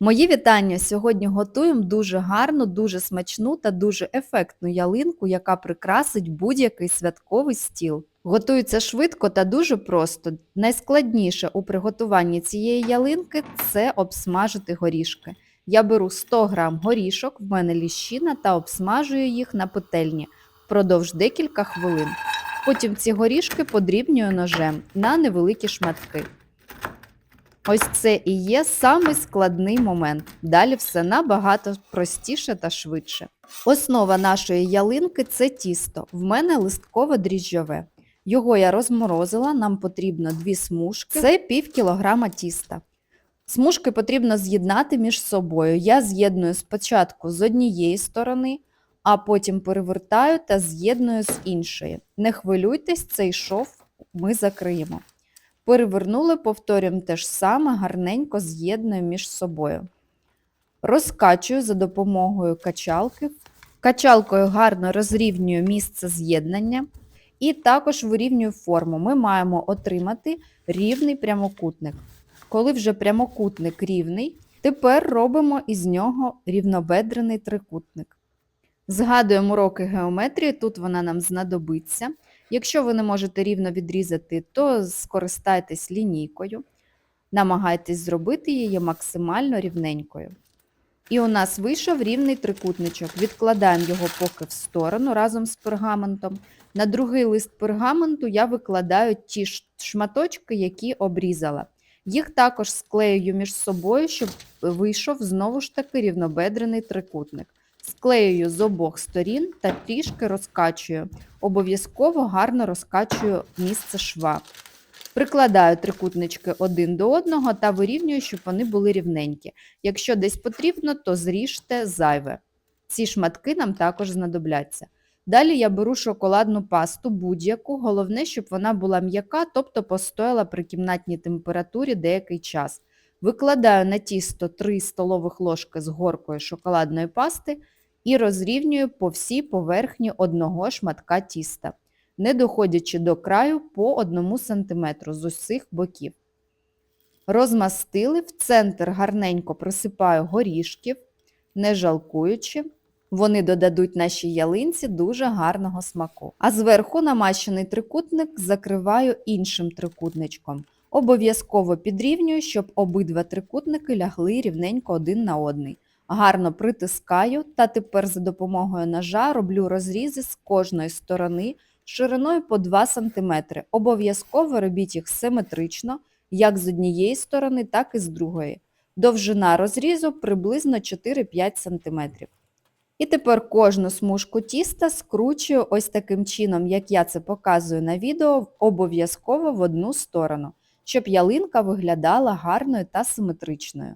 Мої вітання! Сьогодні готуємо дуже гарну, дуже смачну та дуже ефектну ялинку, яка прикрасить будь-який святковий стіл. Готується швидко та дуже просто. Найскладніше у приготуванні цієї ялинки це обсмажити горішки. Я беру 100 г горішок, в мене ліщина та обсмажую їх на петельні впродовж декілька хвилин. Потім ці горішки подрібнюю ножем на невеликі шматки. Ось це і є самий складний момент. Далі все набагато простіше та швидше. Основа нашої ялинки це тісто. В мене листкове дріжджове. Його я розморозила, нам потрібно дві смужки. Це пів кілограма тіста. Смужки потрібно з'єднати між собою. Я з'єдную спочатку з однієї сторони, а потім перевертаю та з'єдную з іншої. Не хвилюйтесь, цей шов ми закриємо. Перевернули, повторюємо те ж саме, гарненько з'єднуємо між собою. Розкачую за допомогою качалки. Качалкою гарно розрівнюю місце з'єднання і також вирівнюю форму. Ми маємо отримати рівний прямокутник. Коли вже прямокутник рівний, тепер робимо із нього рівнобедрений трикутник. Згадуємо уроки геометрії, тут вона нам знадобиться. Якщо ви не можете рівно відрізати, то скористайтесь лінійкою, намагайтесь зробити її максимально рівненькою. І у нас вийшов рівний трикутничок. Відкладаємо його поки в сторону разом з пергаментом. На другий лист пергаменту я викладаю ті шматочки, які обрізала. Їх також склеюю між собою, щоб вийшов знову ж таки рівнобедрений трикутник. Склеюю з обох сторін та трішки розкачую. Обов'язково гарно розкачую місце шва. Прикладаю трикутнички один до одного та вирівнюю, щоб вони були рівненькі. Якщо десь потрібно, то зріжте зайве. Ці шматки нам також знадобляться. Далі я беру шоколадну пасту будь-яку, головне, щоб вона була м'яка, тобто постояла при кімнатній температурі деякий час. Викладаю на тісто 3 столових ложки з горкою шоколадної пасти і розрівнюю по всій поверхні одного шматка тіста, не доходячи до краю по 1 см з усіх боків. Розмастили, в центр гарненько присипаю горішків, не жалкуючи. Вони додадуть нашій ялинці дуже гарного смаку. А зверху намащений трикутник закриваю іншим трикутничком. Обов'язково підрівнюю, щоб обидва трикутники лягли рівненько один на одний. Гарно притискаю та тепер за допомогою ножа роблю розрізи з кожної сторони шириною по 2 см. Обов'язково робіть їх симетрично, як з однієї сторони, так і з другої. Довжина розрізу приблизно 4-5 см. І тепер кожну смужку тіста скручую ось таким чином, як я це показую на відео, обов'язково в одну сторону, щоб ялинка виглядала гарною та симетричною.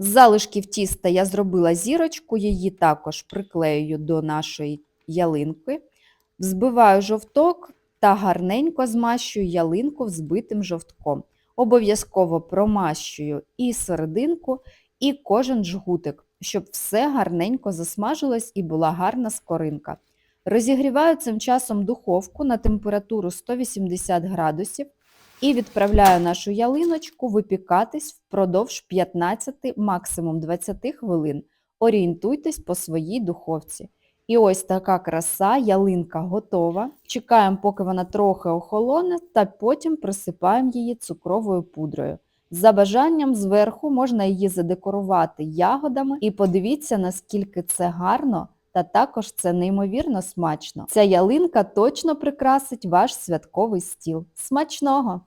З залишків тіста я зробила зірочку, її також приклеюю до нашої ялинки, взбиваю жовток та гарненько змащую ялинку взбитим жовтком. Обов'язково промащую і серединку, і кожен жгутик, щоб все гарненько засмажилось і була гарна скоринка. Розігріваю цим часом духовку на температуру 180 градусів і відправляю нашу ялиночку випікатись впродовж 15, максимум 20 хвилин. Орієнтуйтесь по своїй духовці. І ось така краса, ялинка готова. Чекаємо, поки вона трохи охолоне, та потім присипаємо її цукровою пудрою. За бажанням зверху можна її задекорувати ягодами і подивіться, наскільки це гарно та також це неймовірно смачно. Ця ялинка точно прикрасить ваш святковий стіл. Смачного!